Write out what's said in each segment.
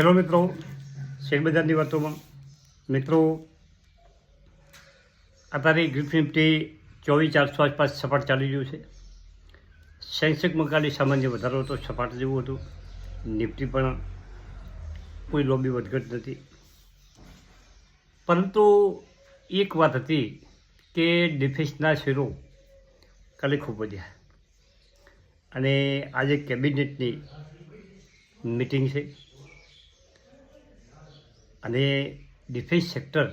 Hello મિત્રો, શેરબજારની વાતોમાં. મિત્રો, અત્યારે ગ્રીફ નિફ્ટી ચોવીસ ચારસો આસપાસ સપાટ ચાલી રહ્યું છે. સેન્સેક્સમાં ખાલી સામાન્ય વધારો હતો સપાટ જેવું હતું. નિફ્ટી પણ કોઈ લોબી વધઘટ નથી. પરંતુ એક વાત હતી કે ડિફેન્સના શેરો કાલે ખૂબ વધ્યા. અને આજે કેબિનેટની મિટિંગ છે. અને ડિફેન્સ સેક્ટર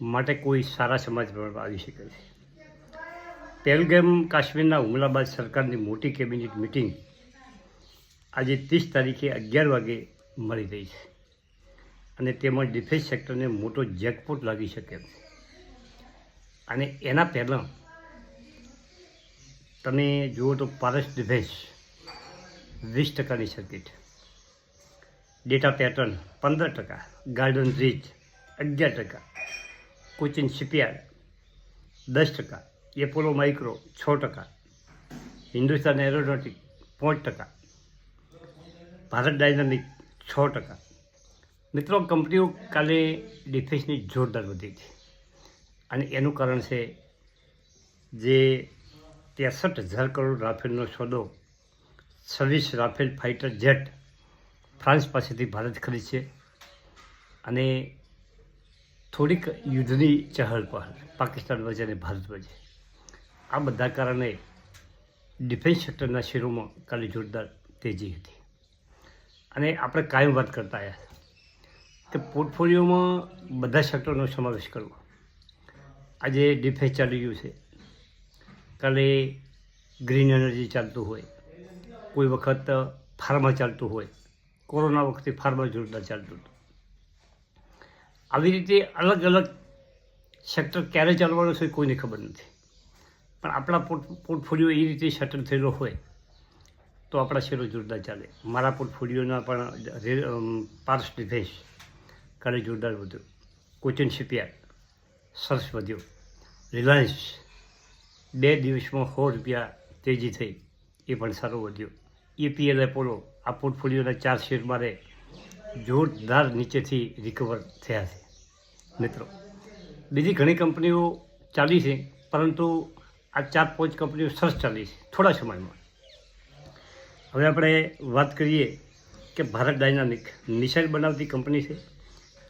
માટે કોઈ સારા સમાચાર આવી શકે છે. પહેલગામ કાશ્મીરના હુમલા બાદ સરકારની મોટી કેબિનેટ મિટિંગ આજે ત્રીસ તારીખે અગિયાર વાગે મળી રહી છે. અને તેમાં ડિફેન્સ સેક્ટરને મોટો જેકપોટ લાગી શકે અને એના પહેલાં તમે જુઓ તો પારસ ડિફેન્સ વીસ ટકાની સર્કિટ ડેટા પેટર્ન પંદર ટકા. ગાર્ડન રીચ અગિયાર ટકા. કોચિન શિપયાર્ડ દસ ટકા. એપોલો માઇક્રો છ ટકા. હિન્દુસ્તાન એરોનોટિક પાંચ ટકા. ભારત ડાયનામિક છ ટકા. મિત્રો, કંપનીઓ કાલે ડિફેન્સની જોરદાર વધી છે. અને એનું કારણ છે જે ત્રેસઠ હજાર કરોડ રાફેલનો સોદો, છવ્વીસ રાફેલ ફાઇટર જેટ ફ્રાન્સ પાસેથી ભારત ખરીદશે અને થોડીક યુદ્ધની ચહલ પહલ, પાકિસ્તાન વચ્ચે અને ભારત વચ્ચે. આ બધા કારણે ડિફેન્સ સેક્ટરના શેરોમાં કાલે જોરદાર તેજી હતી. અને આપણે કાયમ વાત કરતા આવ્યા કે પોર્ટફોલિયોમાં બધા સેક્ટરનો સમાવેશ કરવો. આજે ડિફેન્સ ચાલી રહ્યું છે. કાલે ગ્રીન એનર્જી ચાલતું હોય, કોઈ વખત ફાર્મા ચાલતું હોય કોરોના વખતે ફાર્મા જોરદાર ચાલતું હતું. આવી રીતે અલગ અલગ સેક્ટર ક્યારે ચાલવાનું છે કોઈને ખબર નથી. પણ આપણા પોર્ટ, પોર્ટફોલિયો એ રીતે સેટલ થયેલો હોય તો આપણા શેરો જોરદાર ચાલે. મારા પોર્ટફોલિયોના પણ પાર્સ ડિફેન્સ કાલે જોરદાર વધ્યો. કોચિન શિપયાર્ડ, સરસ વધ્યો. રિલાયન્સ બે દિવસમાં સો રૂપિયા તેજી થઈ. એ પણ સારો વધ્યો. ઈપીએલ એપોલો આ પોર્ટફોલિયોના ચાર શેર મારે જોરદાર નીચેથી રિકવર થયા છે. મિત્રો, બીજી ઘણી કંપનીઓ ચાલી છે, પરંતુ આ ચાર પાંચ કંપનીઓ સરસ ચાલી છે, થોડા સમયમાં. હવે આપણે વાત કરીએ કે ભારત ડાયનામિક મિસાઇલ બનાવતી કંપની છે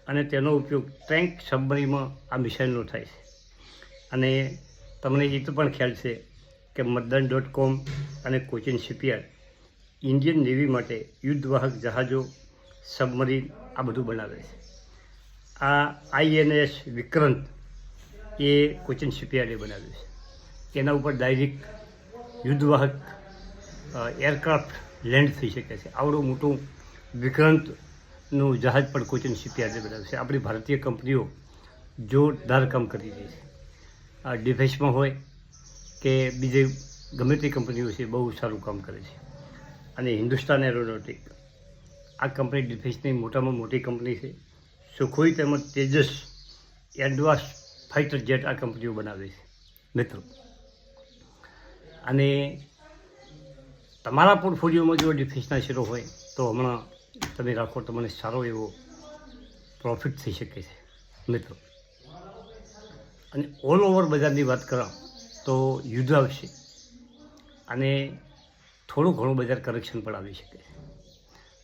અને તેનો ઉપયોગ ટેન્ક સબમરીમાં આ મિસાઇલનો થાય છે. અને તમને એ તો પણ ખ્યાલ છે કે મતદાન ડોટ કોમ અને કોચિન શિપયાર્ડ ઇન્ડિયન નેવી માટે યુદ્ધવાહક જહાજો, સબમરીન આ બધું બનાવે છે. આ આઈએનએસ વિક્રાંત એ કોચિન શિપયાર્ડે બનાવ્યું છે. એના ઉપર ડાયરેક્ટ યુદ્ધવાહક એરક્રાફ્ટ લેન્ડ થઈ શકે છે. આવડું મોટું વિક્રાંતનું જહાજ પણ કોચિન શિપયાર્ડે બનાવ્યું છે. આપણી ભારતીય કંપનીઓ જોરદાર કામ કરી રહી છે. ડિફેન્સમાં હોય કે બીજી ગમે તે કંપનીઓ છે, બહુ સારું કામ કરે છે. અને હિન્દુસ્તાન એરોનોટિક. આ કંપની ડિફેન્સની મોટામાં મોટી કંપની છે. સુખોઈ તેમજ તેજસ એડવાન્સ ફાઇટર જેટ આ કંપનીઓ બનાવે છે. મિત્રો, અને તમારા પોર્ટફોલિયોમાં જો ડિફેન્સના શેરો હોય, તો હમણાં તમે રાખો તમને સારો એવો પ્રોફિટ થઈ શકે છે. મિત્રો, અને ઓલ ઓવર બજારની વાત કરો તો યુદ્ધ આવશે. અને થોડું ઘણું બજાર કરેક્શન પણ આવી શકે.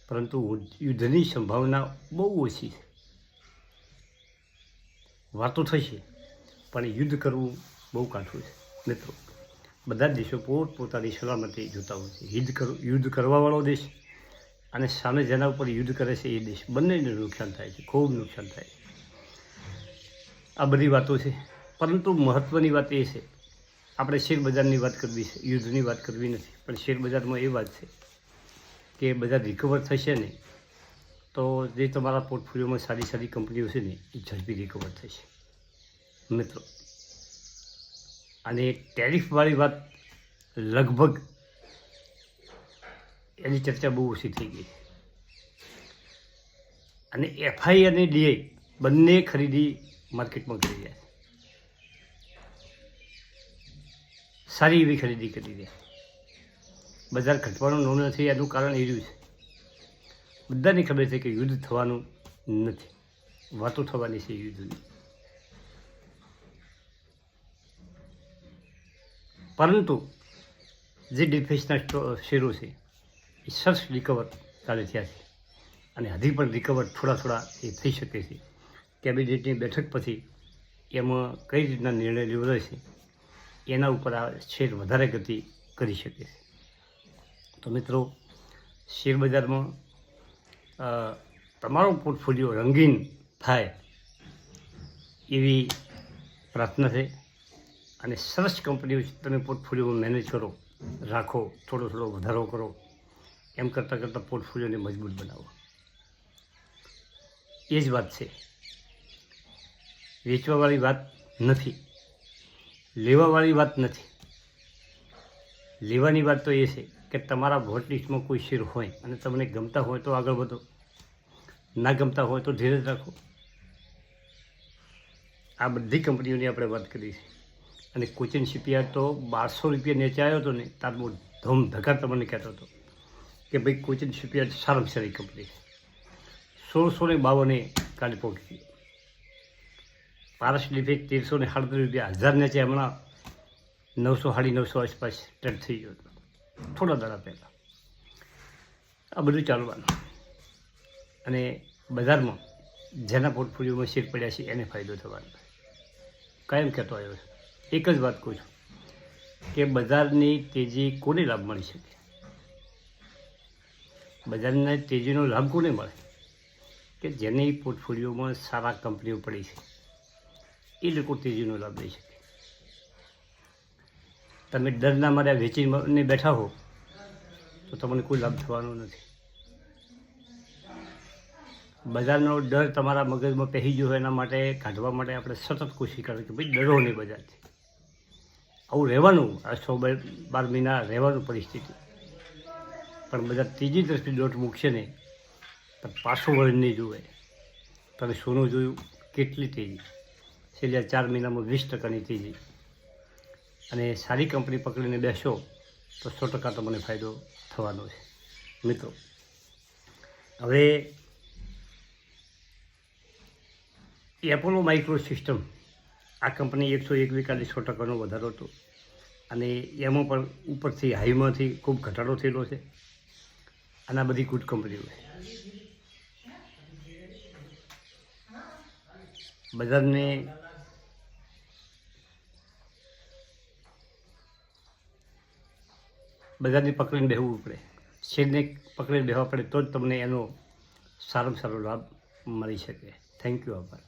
પરંતુ યુદ્ધની સંભાવના બહુ ઓછી છે. વાતો થશે, પણ યુદ્ધ કરવું બહુ કાઠું છે. મિત્રો, બધા દેશો પોતપોતાની સલામતી જોતા હોય છે. યુદ્ધ યુદ્ધ કરવાવાળો દેશ અને સામે જેના ઉપર યુદ્ધ કરે છે એ દેશ બંનેને નુકસાન થાય છે, ખૂબ નુકસાન થાય છે. આ બધી વાતો છે. પરંતુ મહત્ત્વની વાત એ છે આપણે શેર બજારની વાત કરવી છે, યુદ્ધની વાત કરવી નથી. પણ શેર બજારમાં એ વાત છે કે બજાર રિકવર થશે ને, તો જે તમારા પોર્ટફોલિયોમાં સારી સારી કંપનીઓ છે ને, એ ઝડપી રિકવર થશે. મિત્રો, અને ટેરિફવાળી વાત લગભગ એની ચર્ચા બહુ ઓછી થઈ ગઈ અને એફઆઈ અને ડીઆઈ બંને ખરીદી માર્કેટમાં કરી રહ્યા છે. સારી એવી ખરીદી કરી છે બજાર ઘટવાનું નોંધ નથી એનું કારણ એ રહ્યું છે. બધાને ખબર છે કે યુદ્ધ થવાનું નથી. વાતો થવાની છે યુદ્ધની. પરંતુ જે ડિફેન્સના શેરો છે, એ સરસ રિકવર ચાલે થયા છે અને હજી પણ રિકવર થોડા થોડા એ થઈ શકે છે. કેબિનેટની બેઠક પછી એમાં કઈ રીતના નિર્ણય લેવો છે એના ઉપર આ શેર વધારે ગતિ કરી શકે છે. તો મિત્રો, શેર બજારમાં તમારો પોર્ટફોલિયો રંગીન થાય એવી પ્રાર્થના છે અને સરસ કંપનીઓ તમે પોર્ટફોલિયો મેનેજ કરો, રાખો, થોડો થોડો વધારો કરો, એમ કરતાં કરતાં પોર્ટફોલિયોને મજબૂત બનાવો. એ જ વાત છે. વેચવાવાળી વાત નથી. લેવાવાળી વાત નથી. લેવાની વાત તો એ છે કે તમારા વોટ લિસ્ટમાં કોઈ શેર હોય અને તમને ગમતા હોય તો આગળ વધો. ના ગમતા હોય તો ધીરજ રાખો. આ બધી કંપનીઓની આપણે વાત કરી છે. અને કોચિન શિપયાર્ડ તો બારસો રૂપિયા નીચે આવ્યો હતો ને, તાર બહુ ધમ તમને કહેતો હતો કે ભાઈ કોચિન શિપયાર્ડ સારામાં સારી કંપની છે. સોળસો ને બાવને કાલે પહોંચી પારસ ડિફેક્ટ તેરસો ને સાડત્રીસ રૂપિયા હજારને છે, હમણાં નવસો સાડી નવસો આસપાસ ટ્રેડ થઈ ગયો હતો. થોડા દાડા પહેલાં. આ બધું ચાલવાનું. અને બજારમાં જેના પોર્ટફોલિયોમાં શેર પડ્યા છે, એને ફાયદો થવાનો કાયમ કહેતો આવ્યો છે. એક જ વાત કહું છું કે બજારની તેજી કોને લાભ મળી શકે? બજારના તેજીનો લાભ કોને મળે? કે જેની પોર્ટફોલિયોમાં સારા કંપનીઓ પડી છે. એ લોકો તેજીનો લાભ લઈ શકે. તમે ડરના મારે વેચીને બેઠા હો, તો તમને કોઈ લાભ થવાનો નથી. બજારનો ડર તમારા મગજમાં પહેરી ગયો હોય એના માટે કાઢવા માટે આપણે સતત કોશિશ કરીએ કે ભાઈ ડરો નહીં બજારથી. આવું રહેવાનું, આ છ બાર મહિના રહેવાનું પરિસ્થિતિ. પણ બધા ત્રીજી દ્રષ્ટિ દોટ મૂકશે ને પણ પાછું વળી નહીં જોવે તમે સોનું જોયું કેટલી તેજી. છેલ્લા ચાર મહિનામાં વીસ ટકાની તેજી અને સારી કંપની પકડીને બેસો તો સો ટકા તમને ફાયદો થવાનો છે. મિત્રો, હવે એપોલો માઇક્રો સિસ્ટમ આ કંપની એકસો એક વિકાલી સો ટકાનો વધારો હતો. અને એમાં પણ ઉપરથી હાઈમાંથી ખૂબ ઘટાડો થયેલો છે. અને આ બધી ગુડ કંપનીઓ છે બજારને બજારને પકડીને બેહવું પડે. શેરને પકડીને બેહવા પડે તો જ તમને એનો સારામાં સારો લાભ મળી શકે. થેન્ક યુ આભાર.